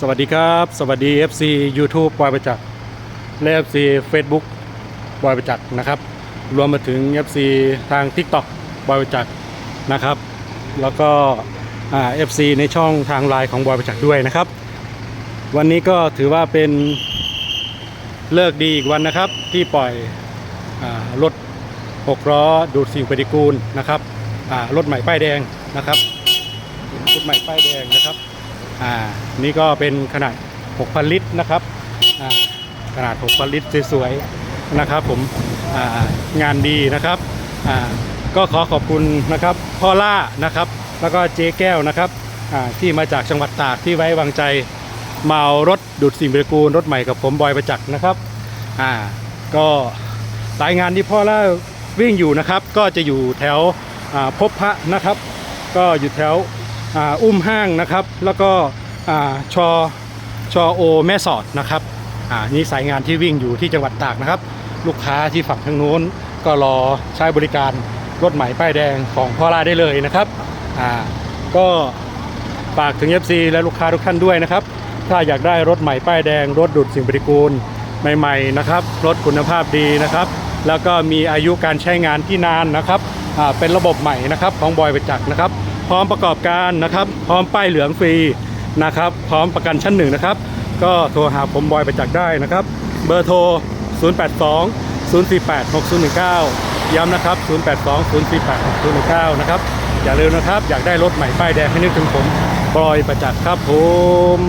สวัสดีครับ สวัสดี FC YouTube บอยประจักษ์และ FC Facebook บอยประจักษ์นะครับ รวมมาถึง FC ทาง TikTok บอยประจักษ์นะครับ แล้วก็อ่า FC ในช่องทางไลน์ของบอยประจักษ์ด้วยนะครับ วันนี้ก็ถือว่าเป็นเลิกดีอีกวันนะครับ ที่ปล่อยอรถ6ล้อดูดสิ่งปฏิกูลนะครับรถใหม่ป้ายแดงนะครับรถใหม่ป้ายแดงนะครับ อ่านี่ก็เป็นขนาด 6,000 ลิตรนะครับอ่าขนาด 6,000 ลิตรสวยๆนะครับผมอ่างานดีนะครับอ่าก็ขอขอบคุณนะครับพ่อล่านะครับแล้วก็เจ๊แก้วนะครับที่มาจากจังหวัดตากที่ไว้วางใจมาเอารถดูดสิ่งปฏิกูลรถใหม่กับผมบอยประจักษ์นะครับอ่าก็สายงานที่พ่อล่าวิ่งอยู่นะครับ ก็จะอยู่แถวพบพระนะครับ ก็อยู่แถว อุ้มห้างนะครับ แล้วก็ชอชอโอแม่สอดนะครับนี่สายงานที่วิ่งอยู่ที่จังหวัดตากนะครับ ลูกค้าที่ฝั่งทางนู้นก็รอใช้บริการรถใหม่ป้ายแดงของพ่อลาได้เลยนะครับก็ฝากถึง FC และลูกค้าทุกท่านด้วยนะครับ ถ้าอยากได้รถใหม่ป้ายแดง รถดูดสิ่งปฏิกูลใหม่ๆนะครับ รถคุณภาพดีนะครับ แล้วก็มีอายุการใช้งานที่นานนะครับเป็นระบบใหม่นะครับของบอยประจักษ์นะครับ พร้อมประกอบการนะครับ พร้อมป้ายเหลืองฟรีนะครับ พร้อมประกันชั้นหนึ่งนะครับ ก็โทรหาผมบอยประจักษ์ได้นะครับ เบอร์โทร 082 048 6019 ย้ำนะครับ 082 048 6019 นะครับ อย่าลืมนะครับ อยากได้รถใหม่ป้ายแดงให้นึกถึงผมบอยประจักษ์ครับผม